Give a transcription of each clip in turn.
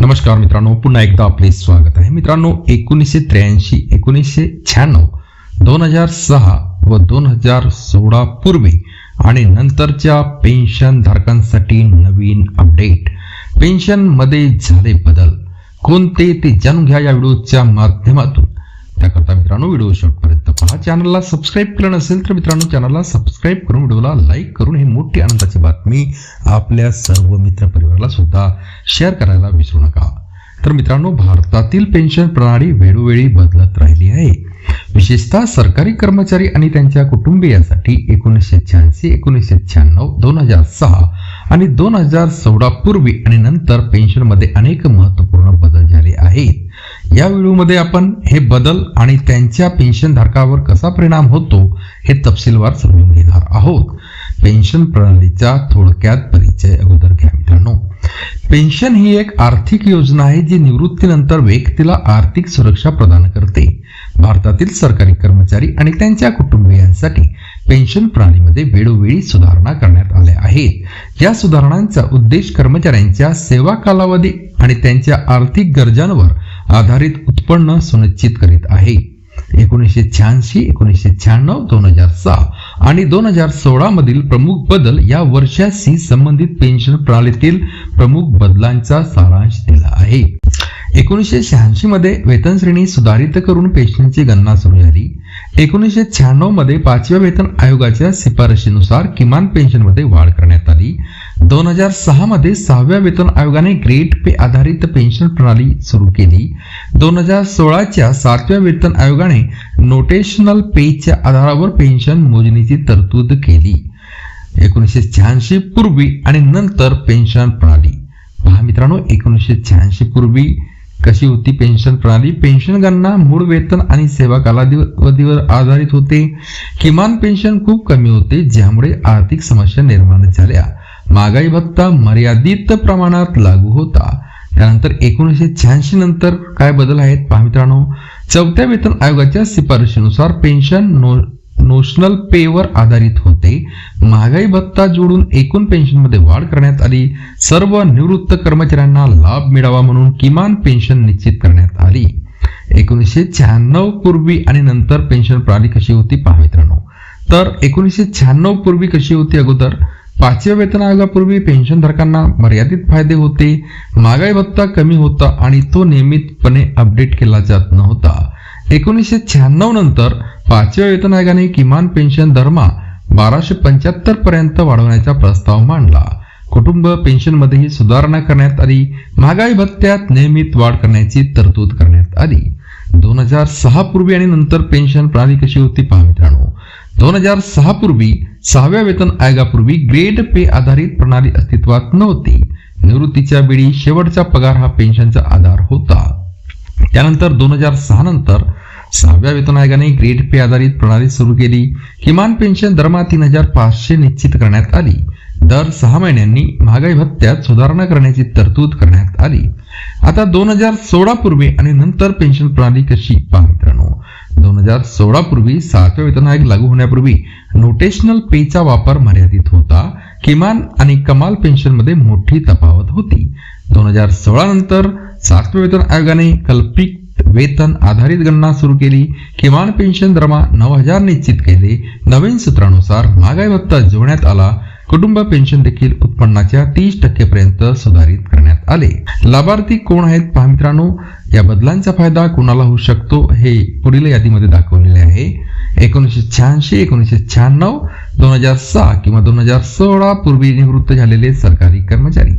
नमस्कार मित्रांनो पुन्हा एकदा आपले स्वागत आहे. मित्रांनो एकोणीसशे त्र्याऐंशी एकोणीसशे शहाण्णव दोन हजार सहा व दोन हजार सोळा पूर्वी आणि नंतरच्या पेन्शन धारकांसाठी नवीन अपडेट. पेन्शनमध्ये झाले बदल. कोणते ते जाणून घ्या या व्हिडिओच्या माध्यमातून. त्याकरता मित्रांनो व्हिडिओ शेवटपर्यंत पहा. चॅनलला सबस्क्राईब केलं नसेल तर मित्रांनो चॅनलला सबस्क्राईब करून व्हिडिओला लाईक करून ही मोठी आनंदाची बातमी आपल्या सर्व मित्र परिवाराला सुद्धा शेअर करायला विसरू नका. तर मित्रांनो भारतातील पेन्शन प्रणाली वेळोवेळी बदलत राहिली आहे. विशेषतः सरकारी कर्मचारी आणि त्यांच्या कुटुंबियांसाठी एकोणीसशे शहाऐंशी एकोणीसशे शहाण्णव दोन हजार सहा आणि दोन हजार चौदा पूर्वी आणि नंतर पेन्शनमध्ये अनेक महत्त्वपूर्ण बदल झाले आहेत. या व्हिडिओमध्ये आपण हे बदल आणि त्यांच्या पेन्शन धारकावर कसा परिणाम होतो हे तपशीलवार समजून घेणार आहोत. पेन्शन प्रणालीचा थोडक्यात परिचय अगोदर घ्या मित्रांनो. पेन्शन ही एक आर्थिक योजना आहे जी निवृत्तीनंतर व्यक्तीला आर्थिक सुरक्षा प्रदान करते. भारतातील सरकारी कर्मचारी आणि त्यांच्या कुटुंबियांसाठी पेन्शन प्रणालीमध्ये वेळोवेळी सुधारणा करण्यात आल्या आहेत. या सुधारणांचा उद्देश कर्मचाऱ्यांच्या सेवा कालावधी आणि त्यांच्या आर्थिक गरजांवर आधारित उत्पन्न सुनिश्चित करीत आहे. एकोणीसशे शहाऐंशी एकोणीसशे शहाण्णव दोन हजार सहा आणि दोन हजार सोळा मधील प्रमुख बदल या वर्षाशी संबंधित पेन्शन प्रणालीतील प्रमुख बदलांचा सारांश दिला आहे. एकोणीसशे शहाऐंशीमध्ये वेतन श्रेणी सुधारित करून पेन्शनची गणना सुरू झाली. एकोणीसशे शहाण्णवमध्ये पाचव्या वेतन आयोगाच्या शिफारशीनुसार किमान पेन्शनमध्ये वाढ करण्यात आली. दोन हजार सहामध्ये सहाव्या वेतन आयोगाने ग्रेट पे आधारित पेन्शन प्रणाली सुरू केली. दोन हजार सोळाच्या सातव्या वेतन आयोगाने नोटेशनल पेच्या आधारावर पेन्शन मोजणीची तरतूद केली. एकोणीसशे शहाऐंशी पूर्वी आणि नंतर पेन्शन प्रणाली. पहा मित्रांनो एकोणीसशे शहाऐंशी पूर्वी कशी होती पेन्शन प्रणाली? पेन्शन गणना मूळ वेतन आणि सेवा कालावधीवर आधारित होते. किमान पेन्शन खूप कमी होते ज्यामुळे आर्थिक समस्या निर्माण झाल्या. महागाई भत्ता मर्यादित प्रमाणात लागू होता. त्यानंतर एकोणीसशे शहाऐंशी नंतर काय बदल आहेत? पहा मित्रांनो चौथ्या वेतन आयोगाच्या शिफारशीनुसार पेन्शन नो नोशनल पेवर आधारित होते. महागाई भत्ता जोडून एकूण पेन्शनमध्ये वाढ करण्यात आली. सर्व निवृत्त कर्मचाऱ्यांना लाभ मिळावा म्हणून किमान पेन्शन निश्चित करण्यात आली. एकोणीसशे शहाण्णव पूर्वी आणि नंतर पेन्शन प्रणाली कशी होती पहा मित्रांनो. तर एकोणीसशे शहाण्णव पूर्वी कशी होती अगोदर? पाचव्या वेतन आयोगापूर्वी पेन्शनधारकांना मर्यादित फायदे होते. महागाई भत्ता कमी होता आणि तो नियमितपणे अपडेट केला जात नव्हता. एकोणीसशे शहाण्णव नंतर पाचव्या वेतन आयोगाने किमान पेन्शन दरमा बाराशे पंच्याहत्तर पर्यंत वाढवण्याचा प्रस्ताव मांडला. कुटुंब पेन्शनमध्येही सुधारणा करण्यात आली. महागाई भत्त्यात नियमित वाढ करण्याची तरतूद करण्यात आली. दोन हजार सहा पूर्वी आणि नंतर पेन्शन प्रणाली कशी होती पहा मित्रांनो. दोन हजार सहा पूर्वी सहाव्या वेतन आयोगापूर्वी ग्रेड पे आधारित प्रणाली अस्तित्वात नव्हती. निवृत्तीच्या वेळी शेवटचा पगार हा पेन्शनचा आधार होता. त्यानंतर दोन हजार सहा नंतर सहाव्या वेतन आयोगाने ग्रेड पे आधारित प्रणाली सुरू केली. किमान पेन्शन दरमहा तीन हजार पाचशे निश्चित करण्यात आली. दर सहा महिन्यांनी महागाई भत्त्यात सुधारणा करण्याची तरतूद करण्यात आली. आता दोन हजार सोळा पूर्वी आणि नंतर पेन्शन प्रणाली कशी? पहा मित्रांनो. दोन हजार सोळा पूर्वी सातव्या वेतन आयोग लागू होण्यापूर्वी नोटेशनल पेचा वापर मर्यादित होता. किमान आणि कमाल पेन्शनमध्ये मोठी तफावत होती. दोन हजार सोळा नंतर सातव्या वेतन आयोगाने कल्पिक वेतन आधारित गणना सुरू केली. किमान पेन्शन दरमा नऊ हजार निश्चित केले. नवीन सूत्रानुसार महागाई भत्ता जोडण्यात आला. कुटुंब पेन्शन देखील उत्पन्नाच्या तीस टक्केपर्यंत सुधारित करण्यात आले. लाभार्थी कोण आहेत पहा मित्रांनो. या बदलांचा फायदा कोणाला होऊ शकतो हे पुढील यादीमध्ये दाखवलेले आहे. एकोणीसशे शहाऐंशी एकोणीसशे शहाण्णव दोन हजार सहा किंवा दोन हजार सोळा पूर्वी निवृत्त झालेले सरकारी कर्मचारी.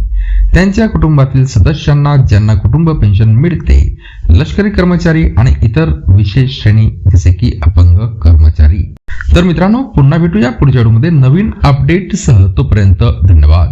त्यांच्या कुटुंबातील सदस्यांना ज्यांना कुटुंब पेन्शन मिळते लष्करी कर्मचारी आणि इतर विशेष श्रेणी जसे की अपंग कर्मचारी. तर मित्रांनो पुन्हा भेटूया पुढच्या व्हिडिओमध्ये नवीन अपडेटसह तोपर्यंत धन्यवाद.